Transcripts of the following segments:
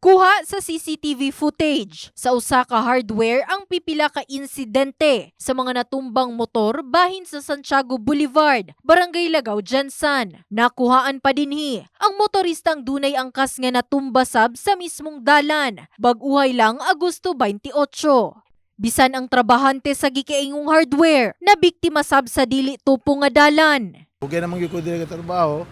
Kuha sa CCTV footage sa usa ka hardware ang pipila ka insidente sa mga natumbang motor bahin sa Santiago Boulevard, Barangay Lagaw, Jansan. Nakuhaan pa dinhi ang motoristang dunay angkas nga natumba sab sa mismong dalan. Bag-uhay lang Agosto 28. Bisan ang trabahante sa gikaingong hardware na biktima sab sa dili tupo nga dalan. Huwag naman gyud ko dili trabaho.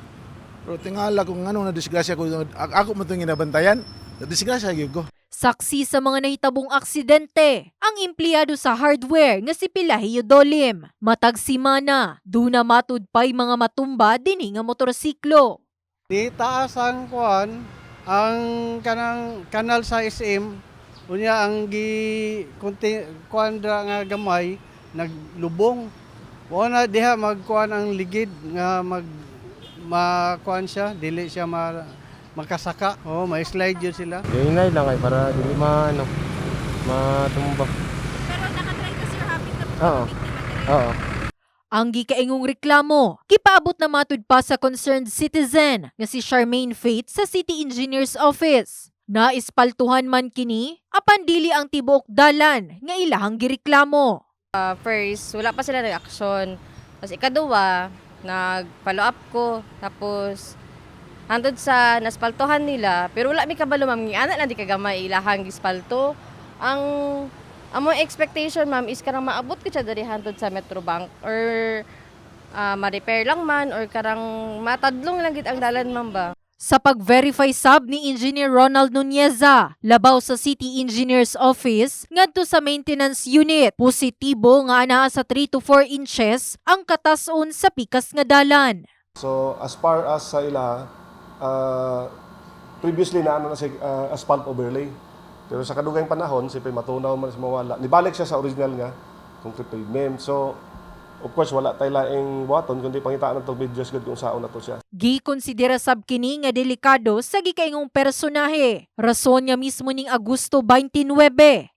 Pero tingala kung ano na disgrasya ko ako mo itong ginabantayan. Na disgrasya gyud ko. Saksi sa mga nahitabong aksidente, ang empleyado sa hardware nga si Pilahio Dolim. Matag simana, duna matud pay mga matumba dinhi nga motorsiklo. Di taas ang kuan ang kanang kanal sa SM unya ang gi kunti kuan dra nga gamay naglubong. Wa na diha magkuan ang ligid nga mag makuan siya dili siya ma, makasaka. Oh, may slide yun sila. Hinay lang kay para dili ma ano matumba. Pero nakatry ka sir habit na Oo. Oo. Ang gikaingong reklamo, kipaabot na matud pa sa concerned citizen nga si Charmaine Faith sa City Engineer's Office. Naispaltuhan man kini, apan dili ang tibuok dalan nga ilahang gireklamo. Uh, first, wala pa sila reaksyon. Tapos ikaduwa, nag-follow up ko. Tapos, hantod sa naspaltohan nila, pero wala mi kabalo ma'am, ana lang di kagamay ilahang gispalto. Ang among expectation ma'am is karang maabot ko siya dari hantod sa Metro Bank or ah, ma-repair lang man or karang matadlong lang gid ang dalan ma'am ba. Sa pag-verify sub ni Engineer Ronald Nuneza, labaw sa City Engineer's Office, ngadto sa maintenance unit, positibo nga anaa sa 3 to 4 inches ang katason sa pikas nga dalan. So as far as sa ila, uh, previously na ano na si uh, asphalt overlay. Pero sa kadugayng panahon, siyempre matunaw man sa mawala. Nibalik siya sa original nga concrete pavement. So of course wala tayo laing buhaton kundi pangitaan ng videos gud kung saon na to siya. Gikonsidera sab kini nga delikado sa gikaingong personahe. Rason nga mismo ning Agosto 29,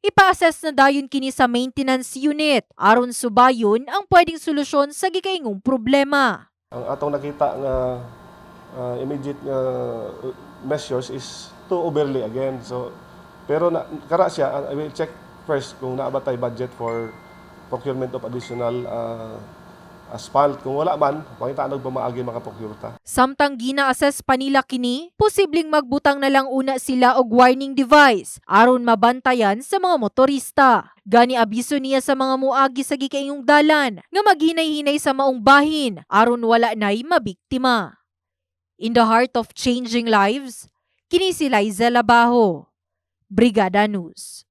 ipa-assess na dayon kini sa maintenance unit aron subayon ang pwedeng solusyon sa gikaingong problema. Ang atong nakita nga uh, immediate uh, measures is to overlay again. So pero na, kara siya, uh, I will check first kung naaba tay budget for procurement of additional uh, asphalt. Kung wala man, pangitaan og pamaagi makaprocure ta. Samtang gina-assess pa nila kini, posibleng magbutang na lang una sila og warning device aron mabantayan sa mga motorista. Gani abiso niya sa mga muagi sa gikaingong dalan nga maghinay-hinay sa maong bahin aron wala nay mabiktima. In the heart of changing lives, kini si Liza Labajo, Brigada News.